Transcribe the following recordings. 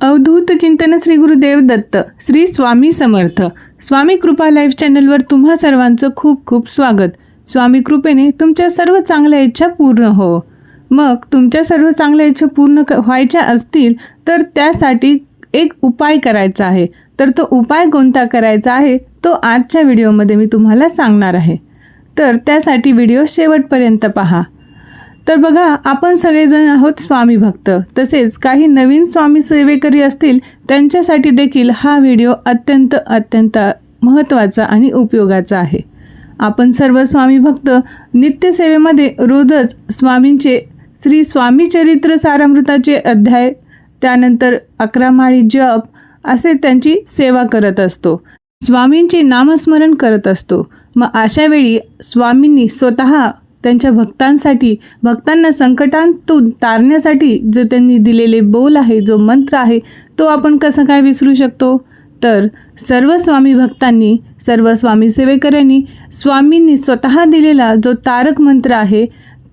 अवधूत चिंतन श्री गुरुदेव दत्त श्री स्वामी समर्थ. स्वामी कृपा लाईव्ह चॅनलवर तुम्हा सर्वांचं खूप खूप स्वागत. स्वामी कृपेने तुमच्या सर्व चांगल्या इच्छा पूर्ण हो. मग तुमच्या सर्व चांगल्या इच्छा पूर्ण क व्हायच्या असतील तर त्यासाठी एक उपाय करायचा आहे. तर तो उपाय कोणता करायचा आहे तो आजच्या व्हिडिओमध्ये मी तुम्हाला सांगणार आहे. तर त्यासाठी व्हिडिओ शेवटपर्यंत पहा. तर बघा आपण सगळेजण आहोत स्वामी भक्त. तसेच काही नवीन स्वामी सेवेकरी असतील त्यांच्यासाठी देखील हा व्हिडिओ अत्यंत अत्यंत महत्त्वाचा आणि उपयोगाचा आहे. आपण सर्व स्वामी भक्त नित्यसेवेमध्ये रोजच स्वामींचे श्री स्वामी चरित्र सारामृताचे अध्याय त्यानंतर अकरा माळी जप असे त्यांची सेवा करत असतो. स्वामींचे नामस्मरण करत असतो. मग अशावेळी स्वामींनी स्वतः त्यांच्या भक्तांसाठी भक्तांना संकटांतून तारण्यासाठी जो त्यांनी दिलेले बोल आहे जो मंत्र आहे तो आपण कसं काय विसरू शकतो? तर सर्व स्वामी भक्तांनी सर्व स्वामी सेवेकऱ्यांनी स्वामींनी स्वतः दिलेला जो तारक मंत्र आहे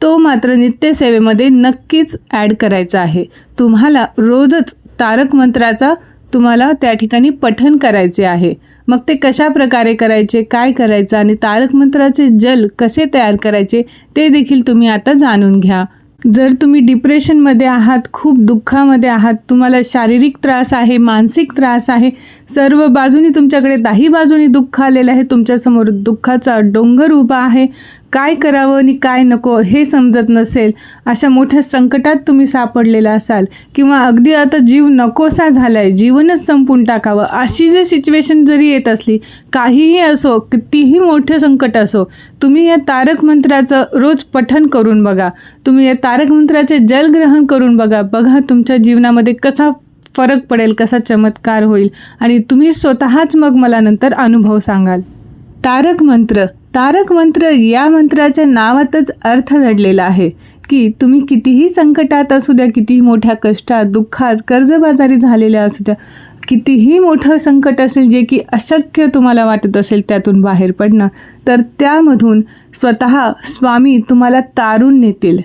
तो मात्र नित्यसेवेमध्ये नक्कीच ॲड करायचा आहे. तुम्हाला रोजच तारक मंत्राचा तुम्हाला त्या ठिकाणी पठन करायचे आहे. मग ते कशा प्रकारे करायचे काय करायचं आणि तारकमंत्राचे जल कसे तयार करायचे ते देखील तुम्ही आता जाणून घ्या. जर तुम्ही डिप्रेशनमध्ये आहात खूप दुःखामध्ये आहात तुम्हाला शारीरिक त्रास आहे मानसिक त्रास आहे सर्व बाजूनी तुमच्याकडे दाही बाजूनी दुःख आलेलं आहे तुमच्यासमोर दुःखाचा डोंगर उभा आहे काय करावं आणि काय नको हे समजत नसेल अशा मोठ्या संकटात तुम्ही सापडलेला असाल किंवा अगदी आता जीव नकोसा झाला आहे जीवनच संपून टाकावं अशी जर सिच्युएशन जरी येत असली काहीही असो कितीही मोठं संकट असो तुम्ही या तारक मंत्राचं रोज पठन करून बघा. तुम्ही या तारक मंत्राचे जलग्रहण करून बघा. बघा तुमच्या जीवनामध्ये कसा फरक पडेल कसा चमत्कार होईल आणि तुम्ही स्वतःच मग मला नंतर अनुभव सांगाल. तारक मंत्र. तारक मंत्र या मंत्राच्या नावातच अर्थ दडलेला आहे की तुम्ही कितीही संकटात असू द्या कितीही मोठ्या कष्टात दुःखात कर्जबाजारी झालेल्या असू द्या कितीही मोठं संकट असेल जे की अशक्य तुम्हाला वाटत असेल त्यातून बाहेर पडणं तर त्यामधून स्वतः स्वामी तुम्हाला तारून नेतील.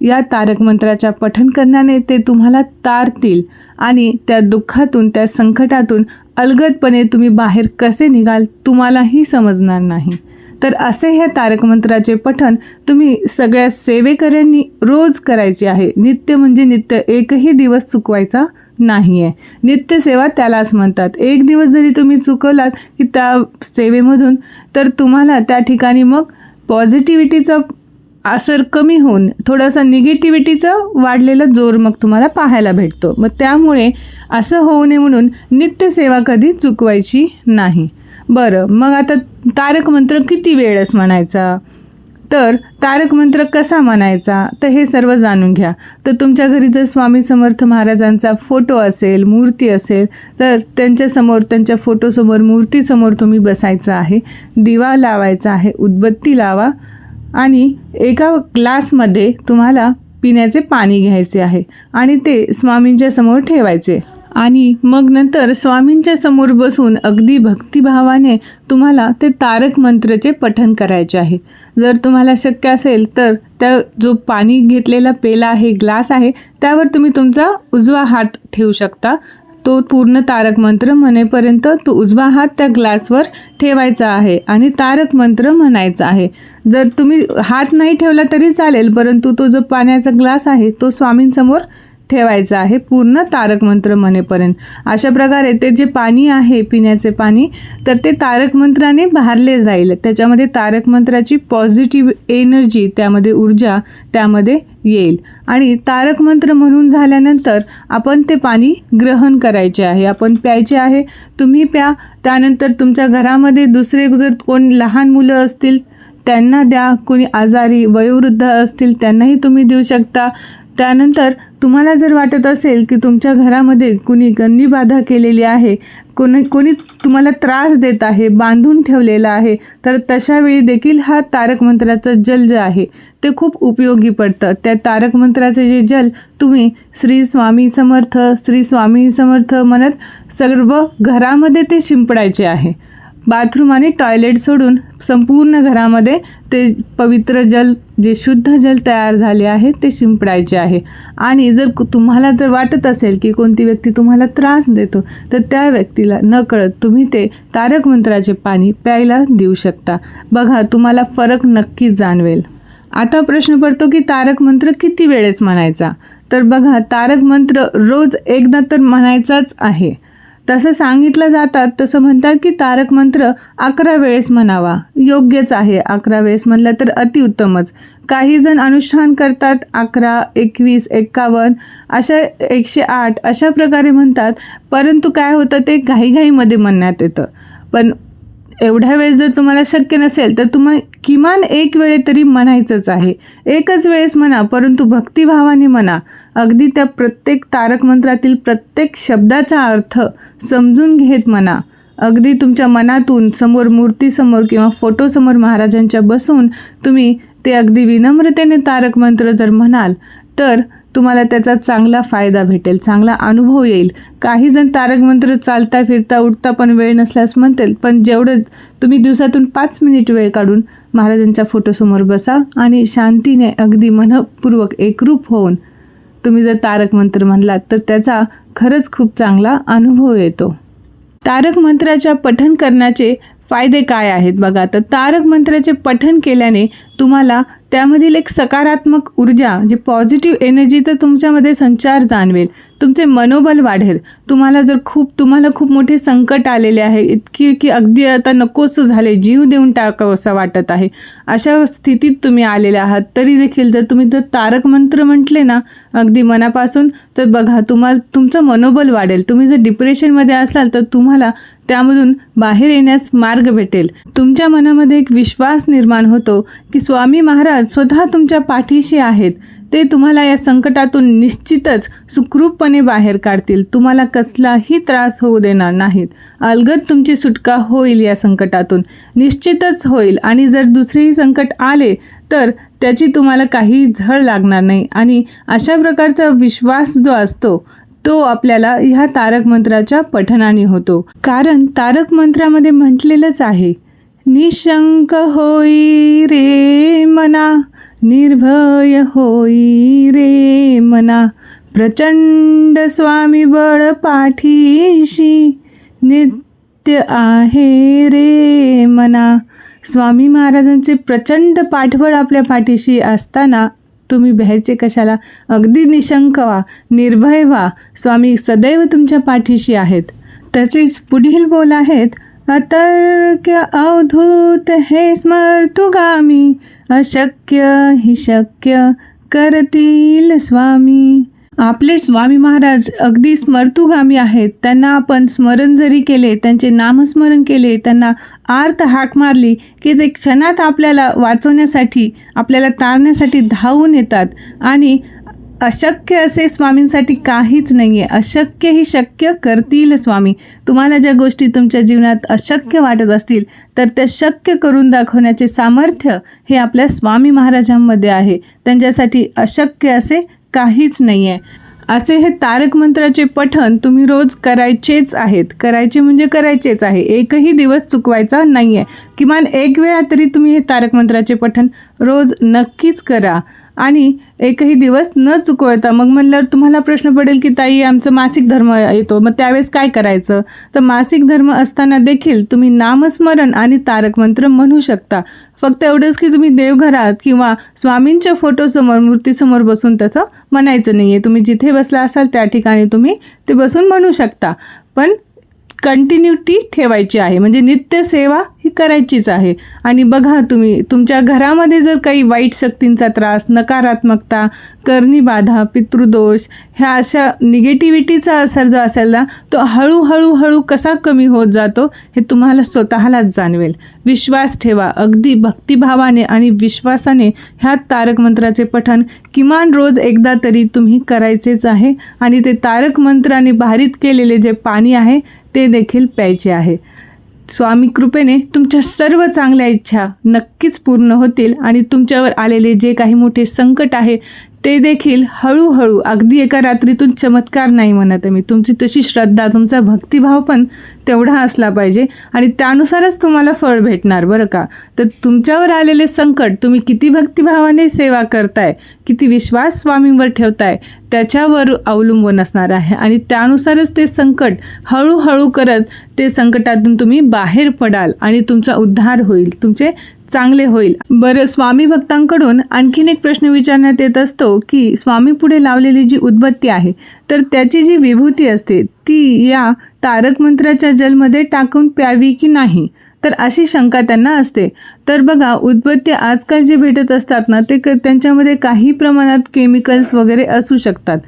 या तारक मंत्राच्या पठन करण्याने ते तुम्हाला तारतील आणि त्या दुःखातून त्या संकटातून अलगदपणे तुम्ही बाहेर कसे निघाल तुम्हालाही समजणार नाही. तर असे हे तारक मंत्राचे पठन तुम्ही सगळ्या सेवेकऱ्यांनी रोज करायचे आहे. नित्य म्हणजे नित्य एकही दिवस चुकवायचा नाही आहे नित्यसेवा त्यालाच म्हणतात. एक दिवस जरी तुम्ही चुकवलात की त्या सेवेमधून तर तुम्हाला त्या ठिकाणी मग पॉझिटिव्हिटीचा असर कमी होऊन थोडंसं निगेटिव्हिटीचं वाढलेलं जोर मग तुम्हाला पाहायला भेटतो. मग त्यामुळे असं होऊ नये म्हणून नित्यसेवा कधी चुकवायची नाही. बरं मग आता तारक मंत्र किती वेळेस म्हणायचा? तर तारक मंत्र कसा म्हणायचा? तर हे सर्व जाणून घ्या. तर तुमच्या घरी जर स्वामी समर्थ महाराजांचा फोटो असेल मूर्ती असेल तर त्यांच्यासमोर त्यांच्या फोटोसमोर मूर्तीसमोर तुम्ही बसायचं आहे. दिवा लावायचा आहे उदबत्ती लावा आणि एका ग्लासमध्ये तुम्हाला पिण्याचे पाणी घ्यायचे आहे आणि ते स्वामींच्या समोर ठेवायचे. आणि मग नंतर स्वामींच्या समोर बसून अगदी भक्तिभावाने तुम्हाला ते तारक मंत्रचे पठन करायचे आहे. जर तुम्हाला शक्य असेल तर त्या जो पाणी घेतलेला पेला आहे ग्लास आहे त्यावर तुम्ही तुमचा उजवा हात ठेवू शकता. तो पूर्ण तारक मंत्र म्हणेपर्यंत तो उजवा हात त्या ग्लासवर ठेवायचा आहे आणि तारक मंत्र म्हणायचा आहे. जर तुम्ही हात नाही ठेवला तरी चालेल परंतु तो जो पाण्याचा ग्लास आहे तो स्वामींसमोर ठेवायचं आहे. पूर्ण तारक मंत्र म्हणेपर्यंत अशा प्रकारे ते जे पाणी आहे पिण्याचे पाणी तर ते तारक मंत्राने भारले जाईल. त्याच्यामध्ये तारक मंत्राची पॉझिटिव्ह एनर्जी त्यामध्ये ऊर्जा त्यामध्ये येईल. आणि तारक मंत्र म्हणून झाल्यानंतर आपण ते पाणी ग्रहण करायचे आहे. आपण प्यायचे आहे. तुम्ही प्या. त्यानंतर तुमच्या घरामध्ये दुसरे जर कोण लहान मुलं असतील त्यांना द्या. कोणी आजारी वयोवृद्ध असतील त्यांनाही तुम्ही देऊ शकता. त्यानंतर तुम्हाला जर वाटत असेल की तुमच्या घरामध्ये कुणी गंडीबाधा केलेली आहे कोणी कोणी तुम्हाला त्रास देत आहे बांधून ठेवलेला आहे तर तशावेळी देखील हा तारक मंत्राचं जल जे आहे ते खूप उपयोगी पडतं. त्या तारक मंत्राचे जे जल तुम्ही श्री स्वामी समर्थ श्री स्वामी समर्थ म्हणत सर्व घरामध्ये ते शिंपडायचे आहे. बाथरूम आणि टॉयलेट सोडून संपूर्ण घरामध्ये ते पवित्र जल जे शुद्ध जल तयार झाले आहे ते शिंपडायचे आहे. आणि जर तुम्हाला जर वाटत असेल की कोणती व्यक्ती तुम्हाला त्रास देतो तर त्या व्यक्तीला न कळत तुम्ही ते तारक मंत्राचे पाणी प्यायला देऊ शकता. बघा तुम्हाला फरक नक्की जाणवेल. आता प्रश्न पडतो की तारक मंत्र किती वेळेस म्हणायचा? तर बघा तारक मंत्र रोज एकदा तर म्हणायचाच आहे. तसं सांगितलं जातात तसं म्हणतात की तारक मंत्र अकरा वेळेस म्हणावा. योग्यच आहे अकरा वेळेस म्हणलं तर अतिउत्तमच. काही जण अनुष्ठान करतात अकरा एकवीस एक्कावन्न अशा एकशे आठ अशा प्रकारे म्हणतात परंतु काय होतं ते घाईघाईमध्ये म्हणण्यात येतं. पण एवढ्या वेळेस जर तुम्हाला शक्य नसेल तर तुम्हाला किमान एक वेळे तरी म्हणायचंच आहे. एकच वेळेस म्हणा परंतु भक्तिभावाने म्हणा. अगदी त्या प्रत्येक तारक मंत्रातील प्रत्येक शब्दाचा अर्थ समजून घेत म्हणा. अगदी तुमच्या मनातून समोर मूर्तीसमोर किंवा फोटोसमोर महाराजांच्या बसून तुम्ही ते अगदी विनम्रतेने तारक मंत्र जर म्हणाल तर तुम्हाला त्याचा चांगला फायदा भेटेल चांगला अनुभव येईल. काही जण तारक मंत्र चालता फिरता उठता पण वेळ नसल्यास म्हणतील पण जेवढं तुम्ही दिवसातून पाच मिनिट वेळ काढून महाराजांच्या फोटोसमोर बसा आणि शांतीने अगदी मनपूर्वक एकरूप होऊन तुम्ही जर तारक मंत्र म्हणलात तर त्याचा खरंच खूप चांगला अनुभव येतो. तारक मंत्राच्या पठन करण्याचे फायदे काय आहेत बघा. तर तारक मंत्राचे पठन केल्याने तुम्हाला त्यामधील एक सकारात्मक ऊर्जा जे पॉझिटिव्ह एनर्जीचा तुमच्यामध्ये संचार जाणवेल. तुमचे मनोबल वाढेल. तुम्हाला जर खूप तुम्हाला खूप मोठे संकट आलेले आहे इतकी की अगदी आता नकोसं झाले जीव देऊन टाकावं असं वाटत आहे. अशा स्थितीत तुम्ही आलेले आहात तरी देखील जर तुम्ही जर तारक मंत्र म्हटले ना अगदी मनापासून तर बघा तुम्हाला तुमचं मनोबल वाढेल. तुम्ही जर डिप्रेशनमध्ये असाल तर तुम्हाला त्यामधून बाहेर येण्यास मार्ग भेटेल. तुमच्या मनामध्ये एक विश्वास निर्माण होतो की स्वामी महाराज स्वतः तुमच्या पाठीशी आहेत. ते तुम्हाला या संकटातून निश्चितच सुखरूपपणे बाहेर काढतील. तुम्हाला कसलाही त्रास होऊ देणार नाहीत. अलगद तुमची सुटका होईल या संकटातून. निश्चितच होईल. आणि जर दुसरेही संकट आले तर त्याची तुम्हाला काही झळ लागणार नाही. आणि अशा प्रकारचा विश्वास जो असतो तो आपल्याला ह्या तारक मंत्राच्या पठनाने होतो. कारण तारक मंत्रामध्ये म्हटलेलंच आहे निशंक होई रे मना निर्भय होई रे मना. प्रचंड स्वामी बळ पाठीशी नित्य आहे रे मना. स्वामी महाराजांचे प्रचंड पाठबळ आपल्या पाठीशी असताना तुम्ही भ्यायचे कशाला? अगदी निशंक व्हा निर्भय व्हा. स्वामी सदैव तुमच्या पाठीशी आहेत. तसेच पुढील बोल आहेत अतर्क्य अवधूत हे स्मर्तुगामी अशक्य हि शक्य करतील स्वामी. आपले स्वामी महाराज अगदी स्मर्तुगामी आहेत. त्यांना आपण स्मरण जरी केले त्यांचे नामस्मरण केले त्यांना आर्त हाक मारली की ते क्षणात आपल्याला वाचवण्यासाठी आपल्याला तारण्यासाठी धावून येतात. आणि अशक्य असे स्वामींसाठी काहीच नाही आहे अशक्य ही शक्य करतील स्वामी. तुम्हाला ज्या गोष्टी तुमच्या जीवनात अशक्य वाटत असतील तर त्या शक्य करून दाखवण्याचे सामर्थ्य हे आपल्या स्वामी महाराजांमध्ये आहे. त्यांच्यासाठी अशक्य असे काहीच नाही आहे असे हे तारक मंत्राचे पठण तुम्ही रोज करायचेच आहेत. करायचे म्हणजे करायचेच आहे. एकही दिवस चुकवायचा नाही आहे किमान एक वेळा तरी तुम्ही हे तारक मंत्राचे पठण रोज नक्कीच करा. आणि एकही दिवस न चुकवता मग म्हणल्यावर तुम्हाला प्रश्न पडेल की ताई आमचं मासिक धर्म येतो. मग त्यावेळेस काय करायचं? तर मासिक धर्म असताना देखील तुम्ही नामस्मरण आणि तारक मंत्र म्हणू शकता. फक्त एवढंच की तुम्ही देवघरात किंवा स्वामींच्या फोटोसमोर मूर्तीसमोर बसून तसं म्हणायचं नाही आहे तुम्ही जिथे बसला असाल त्या ठिकाणी तुम्ही ते बसून म्हणू शकता. पण कंटिन्युटी ठेवायची आहे. म्हणजे नित्यसेवा ही करायचीच आहे. आणि बघा तुम्ही तुमच्या घरामध्ये जर काही वाईट शक्तींचा त्रास नकारात्मकता करणी बाधा पितृदोष ह्या अशा निगेटिव्हिटीचा असर जो असेल ना तो हळूहळू हळू कसा कमी होत जातो हे तुम्हाला स्वतःलाच जाणवेल. विश्वास ठेवा. अगदी भक्तिभावाने आणि विश्वासाने ह्या तारक मंत्राचे पठण किमान रोज एकदा तरी तुम्ही करायचेच आहे. आणि ते तारक मंत्राने भारित केलेले जे पाणी आहे ते देखील प्यायचे आहे. स्वामी कृपेने तुमच्या सर्व चांगल्या इच्छा नक्कीच पूर्ण होतील आणि तुमच्यावर आलेले जे काही मोठे संकट आहे ते देखील हळूहळू अगदी एका रात्रीतून चमत्कार नाही म्हणत आहे मी. तुमची तशी श्रद्धा तुमचा भक्तिभाव पण तेवढा असला पाहिजे आणि त्यानुसारच तुम्हाला फळ भेटणार बरं का? तर तुमच्यावर आलेले संकट तुम्ही किती भक्तिभावाने सेवा करताय किती विश्वास स्वामींवर ठेवताय त्याच्यावर अवलंबून असणार आहे. आणि त्यानुसारच ते संकट हळूहळू करत ते संकटातून तुम्ही बाहेर पडाल आणि तुमचा उद्धार होईल. तुमचे चांगले होईल. बरं स्वामी भक्तांकडून आणखीन एक प्रश्न विचारण्यात येत असतो की स्वामी पुढे लावलेली जी उद्बत्ती आहे तर त्याची जी विभूती असते ती या तारक मंत्राच्या जलमध्ये टाकून प्यावी की नाही? तर अशी शंका त्यांना असते. तर बघा उद्बत्ती आजकाल जे भेटत असतात ना ते क- त्यांच्यामध्ये काही प्रमाणात केमिकल्स वगैरे असू शकतात.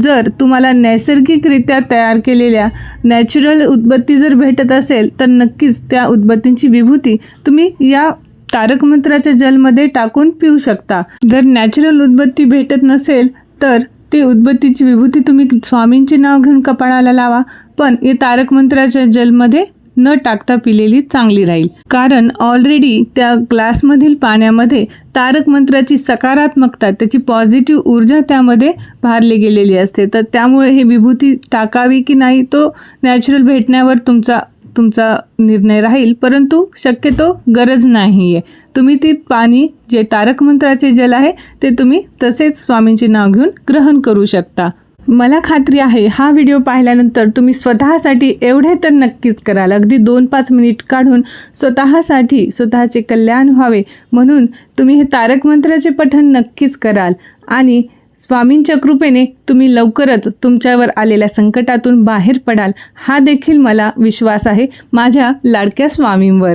जर तुम्हाला नैसर्गिकरित्या तयार केलेल्या नॅचरल उदबत्ती जर भेटत असेल तर नक्कीच त्या उदबत्तींची विभूती तुम्ही या तारक मंत्राच्या जलमध्ये टाकून पिऊ शकता. जर नॅचरल उदबत्ती भेटत नसेल तर ते उदबत्तीची विभूती तुम्ही स्वामींचे नाव घेऊन कपाळाला लावा पण हे तारक मंत्राच्या जलमध्ये न टाकता पिलेली चांगली राहील. कारण ऑलरेडी त्या ग्लासमधील पाण्यामध्ये तारक मंत्राची सकारात्मकता त्याची पॉझिटिव्ह ऊर्जा त्यामध्ये भारली गेलेली असते. तर त्यामुळे हे विभूती टाकावी की नाही तो नॅचरल भेटण्यावर तुमचा तुमचा निर्णय राहील परंतु शक्यतो गरज नाही आहे तुम्ही ती पाणी जे तारक मंत्राचे जल आहे ते तुम्ही तसेच स्वामींचे नाव घेऊन ग्रहण करू शकता. मला खात्री आहे हा व्हिडिओ पाहिल्यानंतर तुम्ही स्वतःसाठी एवढे तर नक्कीच कराल. अगदी दोन पाच मिनिट काढून स्वतःसाठी स्वतःचे कल्याण व्हावे म्हणून तुम्ही हे तारक मंत्राचे पठण नक्कीच कराल. आणि स्वामींच्या कृपेने तुम्ही लवकरच तुमच्यावर आलेल्या संकटातून बाहेर पडाल हा देखील मला विश्वास आहे माझ्या लाडक्या स्वामींवर.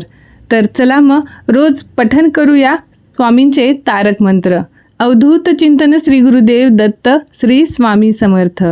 तर चला मग रोज पठन करूया स्वामींचे तारक मंत्र. अवधूत चिंतन श्री गुरुदेव दत्त श्री स्वामी समर्थ.